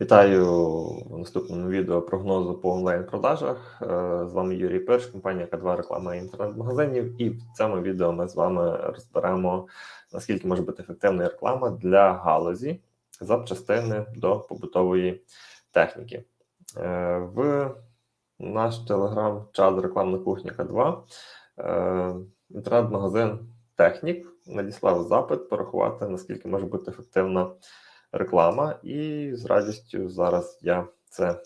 Вітаю в наступному відео прогнозу по онлайн-продажах. Е, З вами Юрій Перш, компанія К2 реклама інтернет-магазинів. І в цьому відео ми з вами розберемо, наскільки може бути ефективна реклама для галузі запчастини до побутової техніки. Е, В наш телеграм-чат рекламна кухня К2 е, інтернет-магазин Технік надіслав запит порахувати, наскільки може бути ефективна реклама, і з радістю зараз я це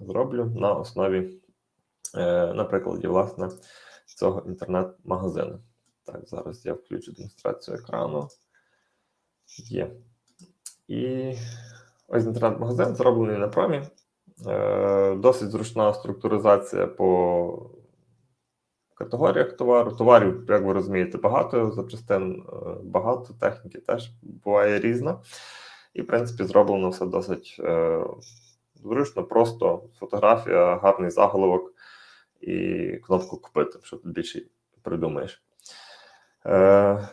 зроблю на основі, е, на власне, цього інтернет-магазину. Так, зараз я включу демонстрацію екрану. Є. І ось інтернет-магазин зроблений на промі. Е, Досить зручна структуризація по категоріях товару. Товарів, як ви розумієте, багато запчастин, е, багато техніки теж буває різна. І, в принципі, зроблено все досить е, зручно, просто фотографія, гарний заголовок і кнопку купити, що тут більше придумаєш. Е,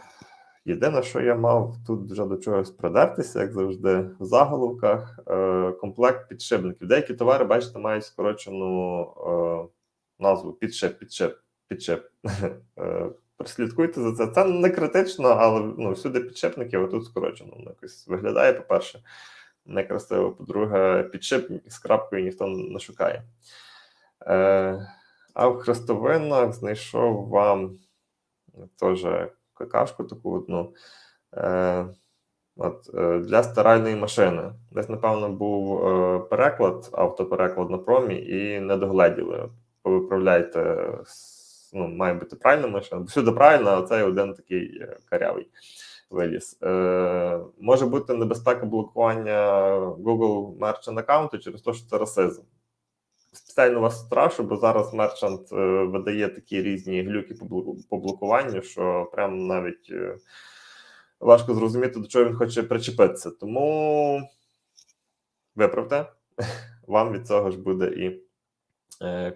Єдине, що я мав тут вже до чогось придертися, як завжди, в заголовках, е, комплект підшипників. Деякі товари, бачите, мають скорочену е, назву підшип, підшип, підшип. Прослідкуйте за це. Це не критично, але ну, всюди підшипники, а тут скорочено. Воно якось виглядає, по-перше, некрасиво. По-друге, підшип з крапкою ніхто не шукає. Е, А в хрестовинах знайшов вам теж какашку таку одну. Е, От, е, для стиральної машини. Десь, напевно, був е, переклад, автопереклад на промі, і не догледіли. Повиправляйте ну, має бути правильна машина. Всюди правильно, а цей один такий е, карявий виліз. Е, Може бути небезпека блокування Google Merchant аккаунту через те, що це расизм. Спеціально вас страшу, бо зараз е, видає такі різні глюки по, блокуванню, що прям навіть е, важко зрозуміти, до чого він хоче причепитися. Тому виправте, вам від цього ж буде і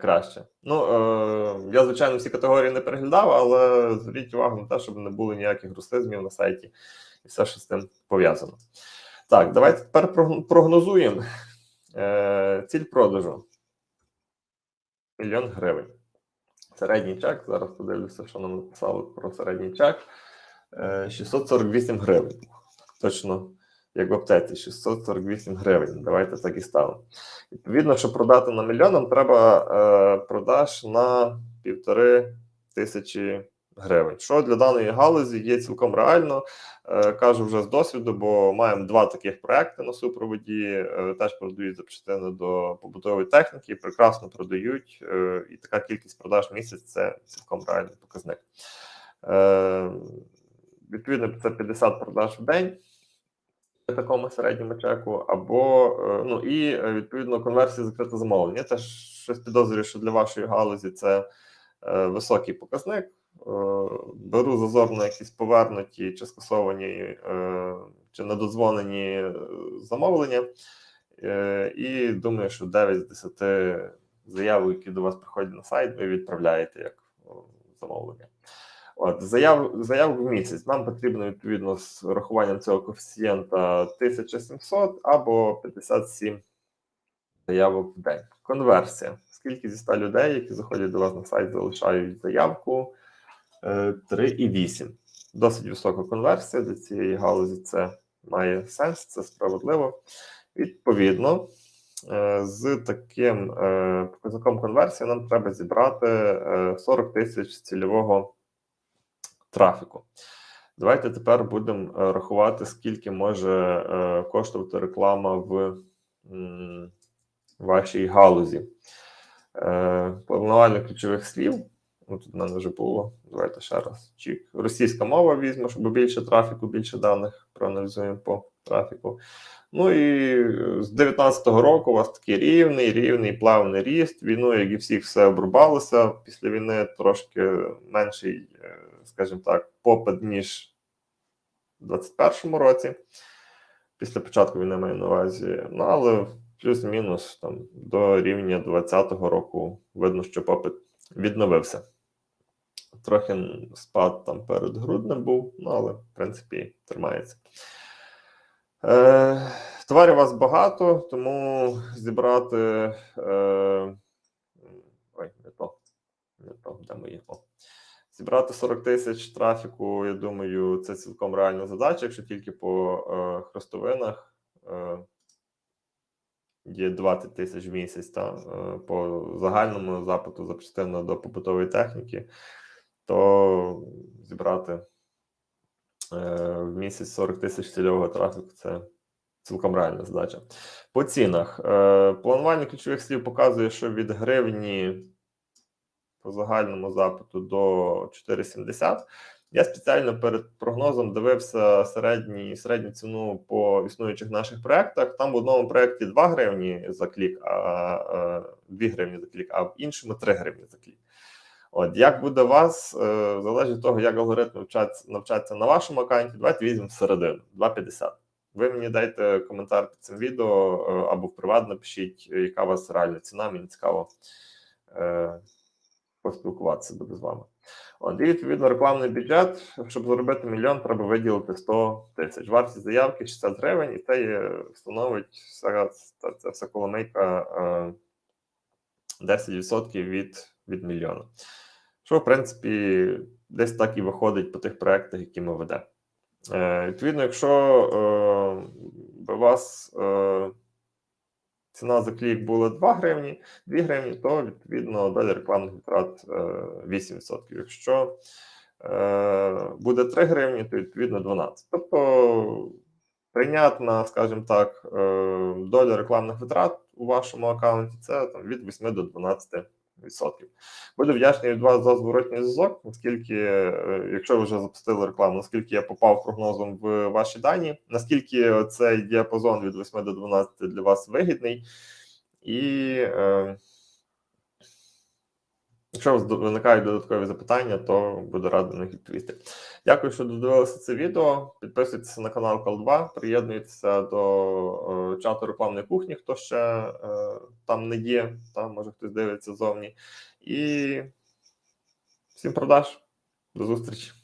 краще. Ну, е, я, звичайно, всі категорії не переглядав, але зверніть увагу на те, щоб не було ніяких русизмів на сайті і все, що з тим пов'язано. Так, давайте тепер прогнозуємо. Е, ціль продажу мільйон гривень. Середній чек. Зараз подивлюся, що нам написали про середній чек. Е, 648 гривень. Точно, як в аптеці, 648 гривень. Давайте так і ставимо. Відповідно, щоб продати на мільйон, нам треба е, продаж на півтори тисячі гривень. Що для даної галузі є цілком реально. Е, кажу вже з досвіду, бо маємо два таких проекти на супроводі. Е, теж продають запчастини до побутової техніки, прекрасно продають, е, і така кількість продаж в місяць це цілком реальний показник. Е, відповідно, це 50 продаж в день такому середньому чеку, або е, ну і е, відповідно конверсія закрите замовлення. Я теж щось підозрюю, що для вашої галузі це е, високий показник. Беру зазорно якісь повернуті чи скасовані чи недозвонені замовлення, і думаю, що 9 з 10 заяв, які до вас приходять на сайт, ви відправляєте як замовлення. От, заяв, заяв в місяць. Нам потрібно відповідно з рахуванням цього коефіцієнта 1700 або 57 заявок в день. Конверсія. Скільки зі 100 людей, які заходять до вас на сайт, залишають заявку е, 3,8. Досить висока конверсія для цієї галузі. Це має сенс, це справедливо. Відповідно, е, з таким е, показником конверсії нам треба зібрати е, 40 тисяч цільового трафіку. Давайте тепер будемо е, рахувати, скільки може е, коштувати реклама в вашій галузі. Е, Планування ключових слів. Ну, тут в мене вже було. Давайте ще раз. Чік. Російська мова візьму, щоб більше трафіку, більше даних проаналізуємо по трафіку. Ну і з 19-го року у вас такий рівний, рівний, плавний ріст. Війну, як і всіх, все обрубалося. Після війни трошки менший, скажімо так, попит, ніж у 21-му році. Після початку війни маю на увазі. Ну, але плюс-мінус там до рівня 20-го року видно, що попит відновився. Трохи спад там перед груднем був, ну але в принципі тримається. Е, Товарів у вас багато, тому зібрати. Е, ой, не то. Не то, де мої? О. Зібрати 40 тисяч трафіку, я думаю, це цілком реальна задача, якщо тільки по е, хрестовинах е, є 20 тисяч в місяць, та, е, по загальному запиту запчастина до побутової техніки, то зібрати е, в місяць 40 тисяч цільового трафіку це цілком реальна задача. По цінах. Е, планування ключових слів показує, що від гривні по загальному запиту до 4,70. Я спеціально перед прогнозом дивився середні, середню ціну по існуючих наших проєктах. Там в одному проєкті 2 гривні за клік, а 2 гривні за клік, а в іншому 3 гривні за клік. От як буде у вас, е, залежить від того, як алгоритм навчаться, навчаться на вашому аккаунті, давайте візьмемо середину 2,50. Ви мені дайте коментар під цим відео е, або в приват напишіть, яка у вас реальна ціна, мені цікаво е, поспілкуватися буде з вами. От, і відповідно рекламний бюджет, щоб заробити мільйон, треба виділити 100 тисяч. Вартість заявки 60 гривень, і це є, становить вся, ця, вся коломейка е, 10% від, від мільйона. Що, в принципі, десь так і виходить по тих проєктах, які ми ведемо. Е, відповідно, якщо е, у вас е, ціна за клік була 2 гривні, 2 гривні, то відповідно доля рекламних витрат е, 8%. Якщо е, буде 3 гривні, то відповідно 12. Тобто прийнятна, скажімо так, е, доля рекламних витрат у вашому аккаунті це там, від 8 до 12%. Відсотків. Буду вдячний від вас за зворотній зв'язок, оскільки, е, якщо ви вже запустили рекламу, наскільки я попав прогнозом в ваші дані, наскільки цей діапазон від 8 до 12 для вас вигідний, і е, якщо виникають додаткові запитання, то буду радий на них відповісти. Дякую, що додивилися це відео. Підписуйтесь на канал Кал2, приєднуйтеся до е, чату рекламної кухні, хто ще е, там не є, там може хтось дивиться зовні. І всім продаж. До зустрічі.